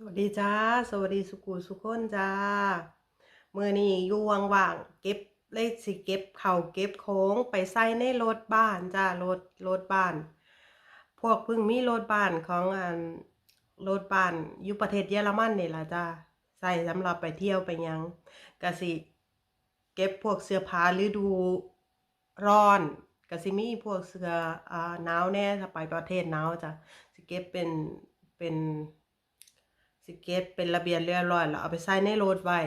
สวัสดีจ้า สวัสดีสุกูสุกคนจ้าเมื่อนี้อยู่ว่างๆเก็บเลยสิเก็บเข่าเก็บของไปใส่ในรถบ้านจ้ารถรถบ้าน พวกพิ่งมีรถบ้านของอันรถบ้านอยู่ประเทศเยอรมันนี่ล่ะจ้าใส่สำหรับไปเที่ยวไปยังกะสิเก็บพวกเสื้อผ้าฤดูร้อนกะสิมีพวกเสื้ออ่าหนาวแน่ถ้าไปประเทศหนาวจ้ะสิเก็บเป็นเป็น สิเก็บเป็นระเบียบเรียบร้อยแล้วเอาไปใส่ในรถไว้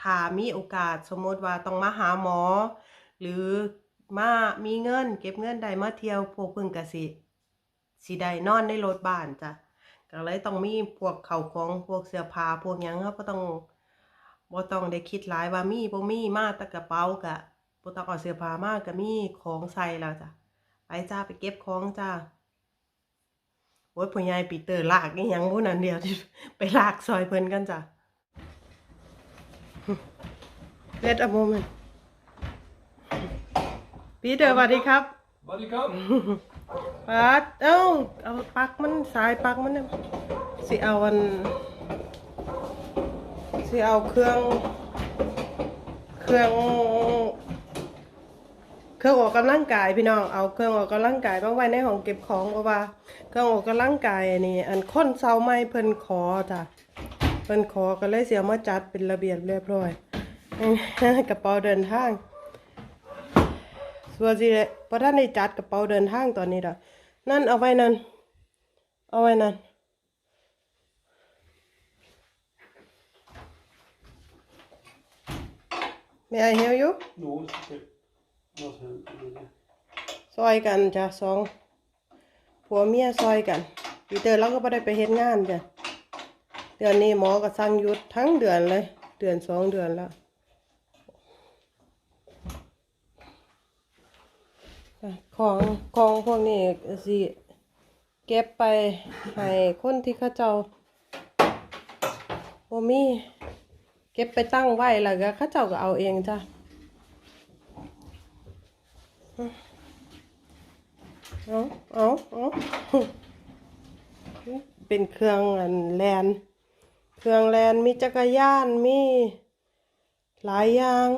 ถ้ามีโอกาสสมมติว่าต้องมาหาหมอ หรือมามีเงิน เก็บเงินได้มาเที่ยวพวกพิ่งกะสิสิได้นอนในรถบ้านจ้ะก็เลยต้องมีพวกเข่าของพวกเสื้อผ้าพวกยังครับก็ต้องบ่ต้องได้คิดหลายว่ามีบ่มีมาต่กระเป๋ากะบ่ต้องเอาเสื้อผ้ามาก็มีของใส่แล้วจ้ะไปจ้าไปเก็บของจ้า โอ้ยพ่อใหญ่ปีเตอร์ลากอีหยังพวกนั้นเดียวที่ไปลากซอยเพิ่นกันจ้ะ Wait a moment ปีเตอร์สวัสดีครับ Buddy come. ปัดเอ้าเอาปลักมันสายปลักมันเนี่ยสิเอาอันสิเอาเครื่อง เครื่อง เครื่องออกกำลังกายพี่น้องเอาเครื่องออกกำลังกายมาไว้ในห้องเก็บของเพราะว่า เครื่องออกกำลังกายนี่อันค้นเสาไม้เพิ่นขอจ้ะเพิ่นขอก็เลยเสียมาจัดเป็นระเบียบเรียบร้อยกระเป๋าเดินทางส่วนสิพอท่านได้จัดกระเป๋าเดินทางตอนนี้ดอกนั่นเอาไว้นั่นเอาไว้นั่น May I help you? No, it's okay. Not him. ซอยกันจ้ะสองผัวเมียซอยกันปีเตอร์เราก็ไม่ได้ไปเฮ็ดงานจ้ะเดือนนี้หมอก็สั่งหยุดทั้งเดือนเลย เดือนสองเดือนแล้วของของพวกนี้สิเก็บไปให้คนที่เขาเจ้าบ่มีเก็บไปตั้งไว้แล้วก็เขาเจ้าก็เอาเองจ้ะ เอาเอาเอาเป็นเครื่องอันแลน เครื่องแลนมีจักรยาน มีหลายอย่าง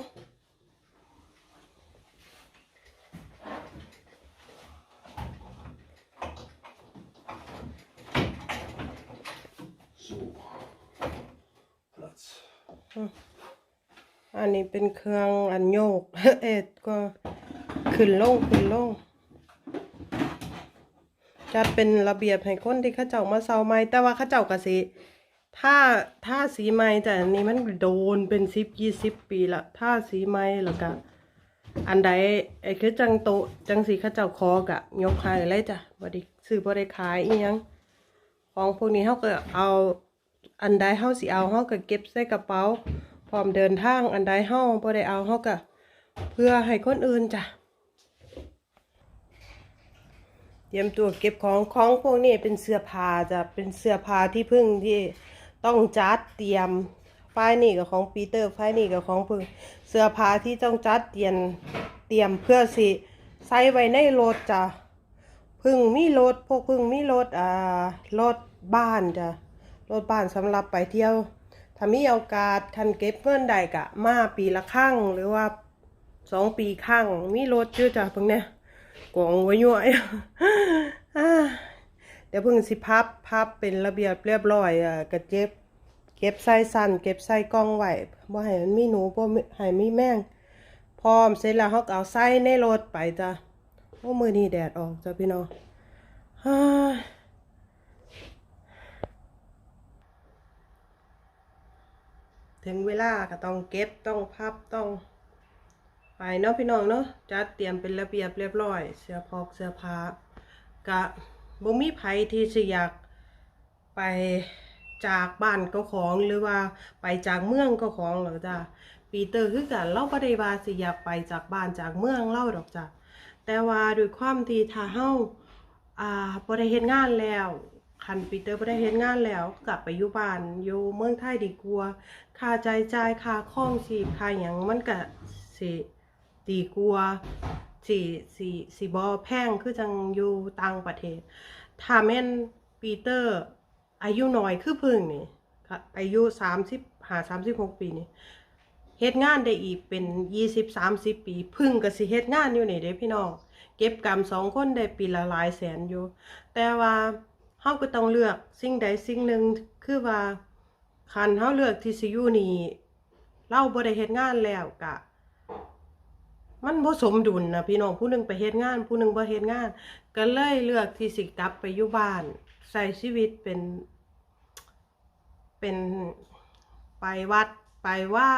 So. Platz. อันนี้เป็นเครื่องอันโยก เอ็ดก็ ขึ้นลงขึ้นลงจัดเป็นระเบียบให้คนที่เขาเจ้ามาเซาไม้แต่ว่าเขาเจ้ากะสิถ้าถ้าสีไม้แต่อันนี้มันโดนเป็นสิบยี่สิบปีละถ้าสีไม้แล้วก็อันใดไอ้คือจังโตจังสีเขาเจ้าคอกะยกขายเลยจ้ะบ่ได้ซื้อบ่ได้ขายอีหยังของพวกนี้เขาก็เอาอันใดเฮาสิเอาเฮาก็เก็บใส่กระเป๋าพร้อมเดินทางอันใดเฮาบ่ได้เอาเฮาก็เพื่อให้คนอื่นจ้ะ เต รียมตัวเก็บของของพวกนี้เป็นเสื้อผ้าจะเป็นเสื้อผ้าที่พึ่งที่ต้องจัดเตรียมไฟล์นี่กับของปีเตอร์ไฟล์นี่กับของพึ่งเสื้อผ้าที่ต้องจัดเตรียมเตรียมเพื่อสิใส่ไว้ในรถจ้ะพึ่งมีรถพวกพึ่งมีรถอ่ารถบ้านจ้ะรถบ้านสำหรับไปเที่ยว ถ้ามีโอกาสทันเก็บเงินได้กะ มาปีละครั้งหรือว่าสองปีครั้งมีรถชื่อจ้ะพิ่งเนี่ย กองไว้ย่อยอ่าเดี๋ยวเพิ่งสิพับพับเป็นระเบียบเรียบร้อยอะกระเจ็บ เก็บใส่สั้นเก็บใส่กล่องไว้บ่ให้มันมีหนูบ่ให้มีแมงพร้อมเสร็จแล้วเฮาก็เอาใส่ในรถไปจ้ะโอ้มือนี้แดดออกจ้ะพี่น้องถึงเวลาก็ต้องเก็บต้องพับต้อง ไปเนาะพี่น้องเนาะจัดเตรียมเป็นระเบียบเรียบร้อย เสื้อพอกเสื้อผ้ากะบ่มีไผที่สิอยากไปจากบ้านก็ของหรือว่าไปจากเมืองก็ของหรอกจ้ะปีเตอร์คือกันเราบ่ได้ว่าสิอยากไปจากบ้านจากเมืองเล่าดอกจ้ะแต่ว่าด้วยความที่ถ้าเฮาอ่าบ่ได้เฮ็ดงานแล้วคันปีเตอร์บ่ได้เฮ็ดงานแล้ว กลับไปอยู่บ้านอยู่เมืองไทยดีกว่าค่าใช้จ่ายค่าครองชีพค่าหยังมันก็สิ ดีกลัวสีสีสีบอแพงคือจังอยู่ต่างประเทศ ถ้าแม่นปีเตอร์ อายุน้อยคือพึ่งนี่อายุสามสิบหาสามสิบหกปีนี่เฮ็ดงานได้อีกเป็นยี่สิบสามสิบปีพึ่งก็สิเฮ็ดงานอยู่นี่เด้พี่น้องเก็บกรรมสองคนได้ปีละหลายแสนอยู่ แต่ว่าเฮาก็ต้องเลือกสิ่งใดสิ่งหนึ่งคือว่าคันเฮาเลือกที่สิอยู่นี่เราบ่ได้เฮ็ดงานแล้วกะ มันบ่สมดุลนะพี่น้องผู้หนึงไปเฮ็ดงาน ผู้หนึงบ่เฮ็ดงาน ก็เลยเลือกที่สิกลับไปอยู่บ้านใช้ชีวิตเป็น เป็นไปวัดไปว่า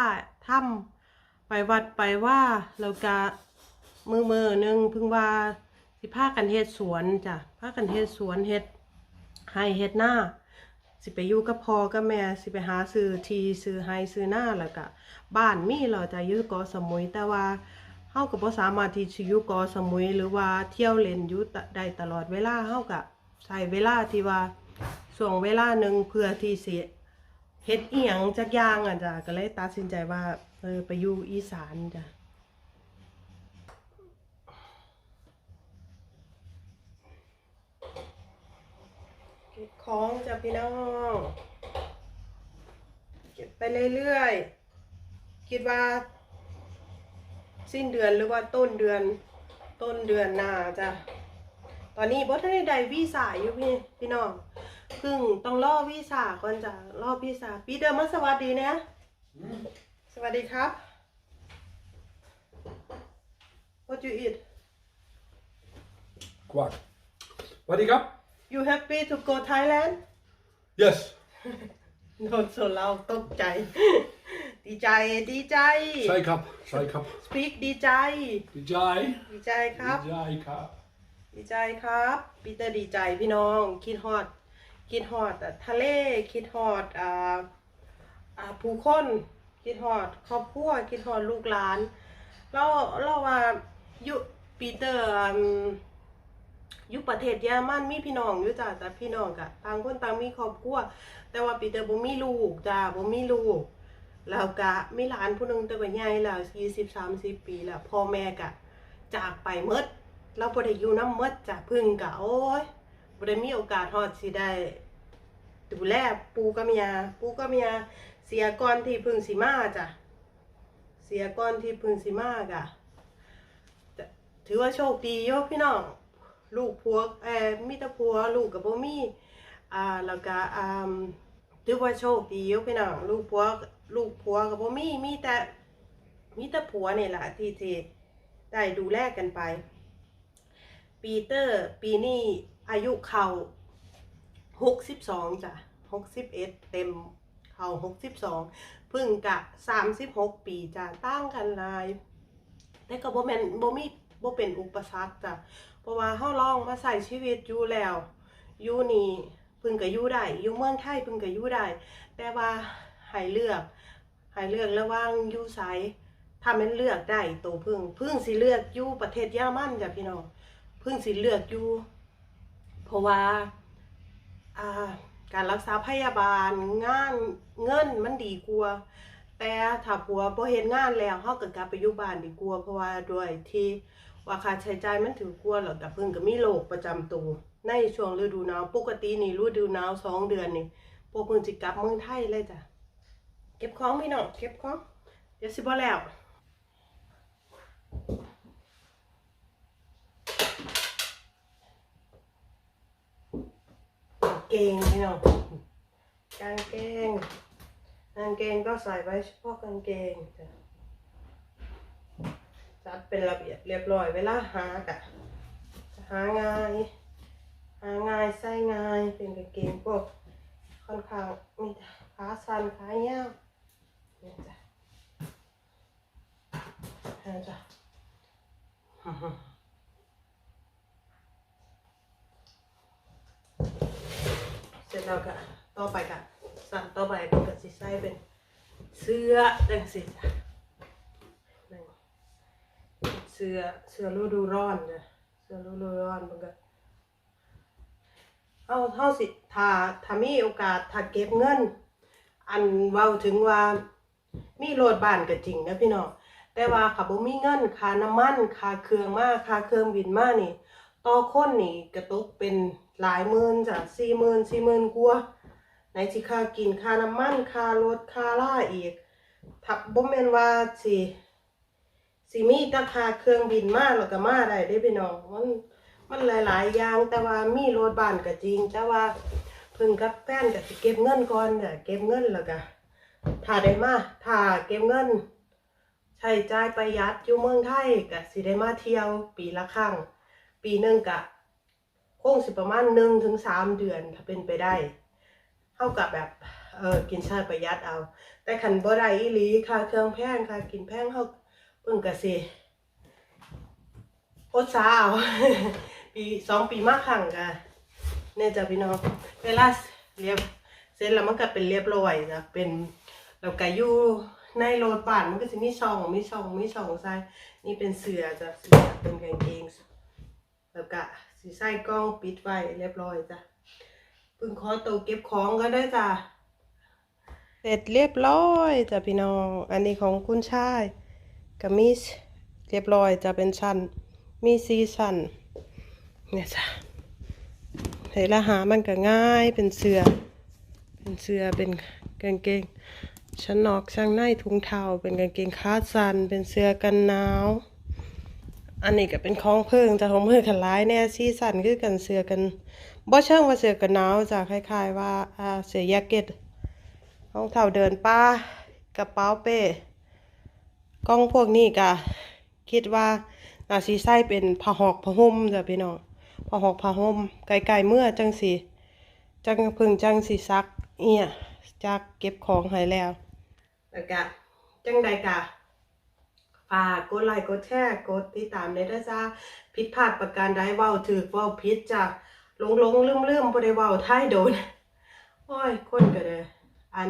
ถ้ำไปวัดไปว่าแล้วก็มือมือหนึงพึ่งว่าสิพากันเฮ็ดสวนจ้ะพากันเฮ็ดสวนเฮ็ดให้เฮ็ดหน้าสิไปอยู่กับพ่อกับแม่สิไปหาซื้อทีซื้อให้ซื้อหน้าแล้วก็บ้านมีเราจะยู่เกาะสมุยแต่ว่า เฮาก็บ่สามารถที่จะอยู่เกาะสมุยหรือว่าเที่ยวเล่นอยู่ตได้ตลอดเวลาเฮาก็ใช้เวลาที่ว่าช่วงเวลาหนึ่งเพื่อที่สิเฮ็ดอีหยังจักอย่างอะจ้ะก็เลยตัดสินใจว่าเออไปอยู่อีสานจ้ะเก็บของจ้ะพี่น้องเก็บไปเรื่อยๆคิดว่า สิ้นเดือนหรือว่าต้นเดือน ต้นเดือนหน้าจ้ะตอนนี้บอทันได้ได้วีซ่าอยู่พี่พี่น้องเพิ่งต้องรอวีซ่าก่อนจ้ะรอวีซ่าปีเดิมมาสวัสดีนะ สวัสดีครับ What you eat Kvark. Vad är det? You happy to go Thailand Yes. โดนส่วนเราตกใจ ดีใจดีใจ Säg kapp. Säg kapp. speak ดีใจ Jai. ดีใจครับ Jai kapp. ดีใจครับปีเตอร์ดีใจพี่น้อง คิดฮอด คิดฮอดอะทะเล คิดฮอดอ่าอ่าผู้คน คิดฮอดครอบครัว คิดฮอดลูกหลาน เราเราว่าอยู่ปีเตอร์อืมอยู่ประเทศเยอรมันมีพี่น้องอยู่จ้ะแต่พี่น้องกะต่างคนต่างมีครอบครัว แต่ว่าปีเตอร์บ่มีลูกจ้าบ่มีลูก แล้วก็มีหลานผู้นึงแต่ว่าใหญ่แล้ว20 30ปีแล้วพ่อแม่กะจากไปหมดเราบ่ได้อยู่น้ำมดจ้ะพึ่งกะโอ้ยบ่ได้มีโอกาสฮอดสิได้ดูแลปูกับเมียปูกับเมียเสียก่อนที่พึ่งสิมาจ้ะเสียก่อนที่พึ่งสิมากะถือว่าโชคดีโยพี่น้องลูกผัวเอ่อมีต่ผัวลูกกับบ่มีอ่าแล้วก็อ่าถือว่าโชคดีโยพี่น้องลูกผัว ลูกผัวกับบ่มีมีแต่มีแต่ผัวเนี่ยแหละที่ที่ได้ดูแลกันไป ปีเตอร์ ปีนี้อายุเขาหกสิบสองจ้ะหกสิบเอ็ดเต็มเขาหกสิบสองพิ่งกะสามสิบหกปีจ้ะตั้งกันลาย แต่ก็บ่แม่นบ่มีบ่เป็นอุปสรรคจ้ะเพราะว่าเฮาลองมาใส่ชีวิตอยู่แล้วอยู่นี่พิ่งก็อยู่ได้อยู่เมืองไทยพิ่งก็อยู่ได้แต่ว่าให้เลือก ให้เลือกระว่างยู่ไสถ้าม่นเลือกได้ตัวพึ่งพึ่งสิเลือกอยู่ประเทศเยอรมันจ้ะพี่น้องพิ่งสิเลือกอยู่เพราะว่าอ่าการรักษาพยาบาลงานเงินมันดีกว่าแต่ถ้าผัวบ่เฮ็ดงานแล้วเฮาก็กลับไปอยู่บ้านดีกว่าเพราะว่าด้วยที่ว่าค่าใช้จ่ายมันถือกว่าแล้วก็เพิ่งก็มีโรคประจำตัวในช่วงฤดูหนาวปกตินี่ฤดูหนาวสองเดือนนี่พวกพิ่งสิกลับเมืองไทยเลยจ้ะ เก็บของพี่น้องเก็บของเดี๋ยวสิบ่แล้วเกงพี่น้องกางเกงกางเกงก็ใส่ไว้เฉพาะกางเกงจัดเป็นระเบียบเรียบร้อยเวลาหากะหาง่ายหาง่ายใส่ง่ายเป็นกางเกงพวกค่อนข้างมีขาสั้นขายาว นี่จ้ะเนี่จ้ะเสร็จแล้วก็ต่อไปก็สั่งต่อไปเป็นก็สิใส่เป็นเสื้อจังสิจ้ะเสื้อเสื้อฤดูร้อนจ้ะเสื้อฤดูร้อนมันก็เฮาเฮาสิถ้าถ้ามีโอกาสถ้าเก็บเงิน อันเว้าถึงว่า มีโรถบ้านก็จริงนะพี่น้องแต่ว่าค่ะบ่มีเงินค่าน้ำมันค่าเครื่องมาค่าเครื่องบินมานี่ต่อคนนี่กระตุกเป็นหลายหมื่นจ้ะสี่หมื่นสี่หมื่นกว่าไหนสิค่ากินค่าน้ำมันค่ารถค่าล่าอีกถ้าบ่แม่นว่าสิสิมีตาค่าเครื่องบินมาแล้วก็มาได้เด้พี่น้องมันมันหลาย ๆ อย่างแต่ว่ามีรถบ้านก็จริง แต่ว่าเพิ่งกับแฟนก็สิเก็บเงินก่อนเนี่ยเก็บเงินแล้วก็ ถ้าได้มาถ้าเก็บเงิน ใช้จ่ายประหยัดอยู่เมืองไทยก็สิได้มาเที่ยวปีละครั้ง ปีหนึ่งก็คงสิประมาณหนึ่งถึงสามเดือนถ้าเป็นไปได้ เท่ากับแบบเออกินช้ประหยัดเอา แต่ขันบ่ได้อีหลีค่าเครื่องแพงค่ากินแพงเฮาเพิ่งก็สิอดสาเอาปีสองปีมาครั้งก็เนี่ยจ้ะพี่น้องเวลาเรียบเสร็จแล้วมันก็เป็นเรียบร้อยจ้ะเป็น แล้วก็อยู่ในโรถบ้านมันก็จะมีช่องมีช่องมีช่องใส่นี่เป็นเสือจ้ะเสือเป็นกางเกงแล้วก็สีใส่กล้องปิดไว้เรียบร้อยจ้ะพึ่งขอตัวเก็บของก็ได้จ้ะเสร็จเรียบร้อยจ้ะพี่น้อง อันนี้ของคุณชายกับมีเรียบร้อยจะเป็นชั้นมีซีชั้นเนี่ยจ้ะเห็นละหามันก็ง่ายเป็นเสือเป็นเสือเป็นกางเกง ชั้นนอกชั้นในถุงเท้าเป็นกางเกงขาสั้นเป็นเสื้อกันหนาว อันนี้ก็เป็นของเพิ่งจะของเพิ่งขันร้ายแน่ซีสันคือกันเสื้อกันบ่เชิงว่าเสื้อกันหนาวจะคล้ายๆ ว่าอ่าเสื้อแยกเก็ตรองเท้าเดินป้ากระเป๋าเป้กล้องพวกนี้ก็คิดว่านาสิใส่เป็นผ้าหอกผ้าห่มจ้ะพี่น้องผ้าหอกผ้าห่มไกลๆเมื่อจังสิจังเพึ่งจังสิซักเอียจักเก็บของให้แล้ว แล้วก็จังใดกะฝากกดไลค์กดแชร์กดติดตามในด้จ้าผิดพลาดประการใดเว้าถือเว้าผิดจ้ะหลงหลงลืมลืมบ่ได้เว้าท้ายโดนโอ้ยคนก็เด้ออัน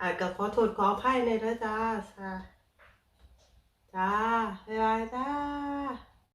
อ่าก็ขอโทษขออภัยในด้จ้าจ้าจ้าบ๊ายบายจ้า